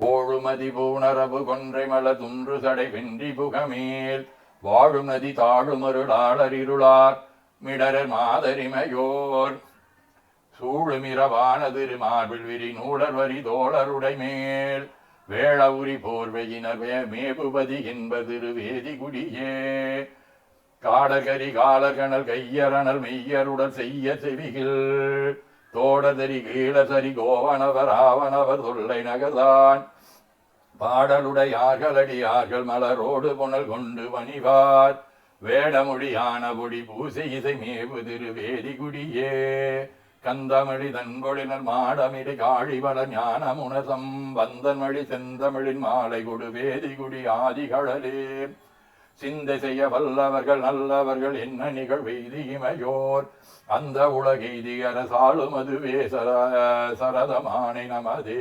போழுமதி பூணரவு கொன்றை மல துன்று சடை வென்றி புகமேல். வாழும் நதி தாழுமருளாளரிருளார் மிடரர் மாதரிமையோர். சூழுமிரவானதிரு மார்பில் விரி நூலர் வரி தோழருடை மேல் வேளவுரி போர்வையினர் வே- மேபுபதி என்பதிரு வேதிகுடியே காடகரி காலகணல் கையரணல் மெய்யருடன் செய்ய செவிகள். தோடதரி கீழசரி கோவனவர் ஆவனவர் தொல்லை நகர்தான் பாடலுடையார்களடியார்கள் மலரோடு புனல் கொண்டு பணிவார் வேடமொழியான பொடி பூசை இசை மேவு திருவேதிகுடியே. வேதிகுடியே கந்தமழி தன்பொழினர் மாடமிடி காழிவள ஞானமுனசம். வந்தன்மழி செந்தமிழின் மாலை கொடு வேதிகுடி ஆதிகளே சிந்தை செய்ய வல்லவர்கள் நல்லவர்கள் என்ன நிகழ்வெய்திமையோர் அந்த உலகெய்தியரசாலும் அதுவே சர சரதமானை நமதே.